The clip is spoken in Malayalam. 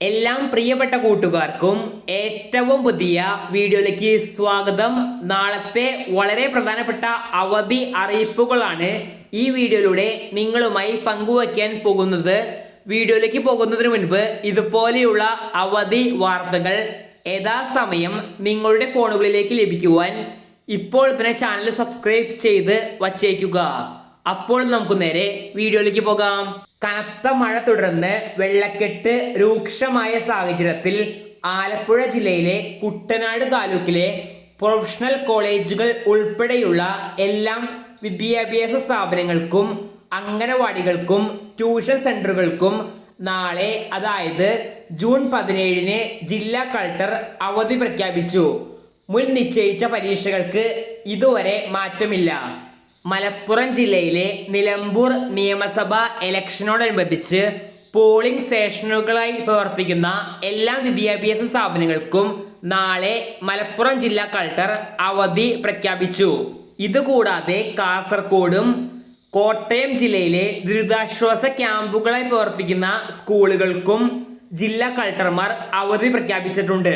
എല്ലാം പ്രിയപ്പെട്ട കൂട്ടുകാർക്കും ഏറ്റവും പുതിയ വീഡിയോയിലേക്ക് സ്വാഗതം. നാളത്തെ വളരെ പ്രധാനപ്പെട്ട അവധി അറിയിപ്പുകളാണ് ഈ വീഡിയോയിലൂടെ നിങ്ങളുമായി പങ്കുവയ്ക്കാൻ പോകുന്നത്. വീഡിയോയിലേക്ക് പോകുന്നതിന് മുൻപ് ഇതുപോലെയുള്ള അവധി വാർത്തകൾ യഥാസമയം നിങ്ങളുടെ ഫോണുകളിലേക്ക് ലഭിക്കുവാൻ ഇപ്പോൾ തന്നെ ചാനൽ സബ്സ്ക്രൈബ് ചെയ്ത് വച്ചേക്കുക. അപ്പോൾ നമുക്ക് നേരെ വീഡിയോയിലേക്ക് പോകാം. കനത്ത മഴ തുടർന്ന് വെള്ളക്കെട്ട് രൂക്ഷമായ സാഹചര്യത്തിൽ ആലപ്പുഴ ജില്ലയിലെ കുട്ടനാട് താലൂക്കിലെ പ്രൊഫഷണൽ കോളേജുകൾ ഉൾപ്പെടെയുള്ള എല്ലാം വിദ്യാഭ്യാസ സ്ഥാപനങ്ങൾക്കും അംഗനവാടികൾക്കും ട്യൂഷൻ സെന്ററുകൾക്കും നാളെ അതായത് ജൂൺ പതിനേഴിന് ജില്ലാ കളക്ടർ അവധി പ്രഖ്യാപിച്ചു. മുൻ നിശ്ചയിച്ച പരീക്ഷകൾക്ക് ഇതുവരെ മാറ്റമില്ല. മലപ്പുറം ജില്ലയിലെ നിലമ്പൂർ നിയമസഭാ ഇലക്ഷനോടനുബന്ധിച്ച് പോളിംഗ് സ്റ്റേഷനുകളായി പ്രവർത്തിക്കുന്ന എല്ലാ വിദ്യാഭ്യാസ സ്ഥാപനങ്ങൾക്കും നാളെ മലപ്പുറം ജില്ലാ കളക്ടർ അവധി പ്രഖ്യാപിച്ചു. ഇതുകൂടാതെ കാസർഗോഡും കോട്ടയം ജില്ലയിലെ ദുരിതാശ്വാസ ക്യാമ്പുകളായി പ്രവർത്തിക്കുന്ന സ്കൂളുകൾക്കും ജില്ലാ കളക്ടർമാർ അവധി പ്രഖ്യാപിച്ചിട്ടുണ്ട്.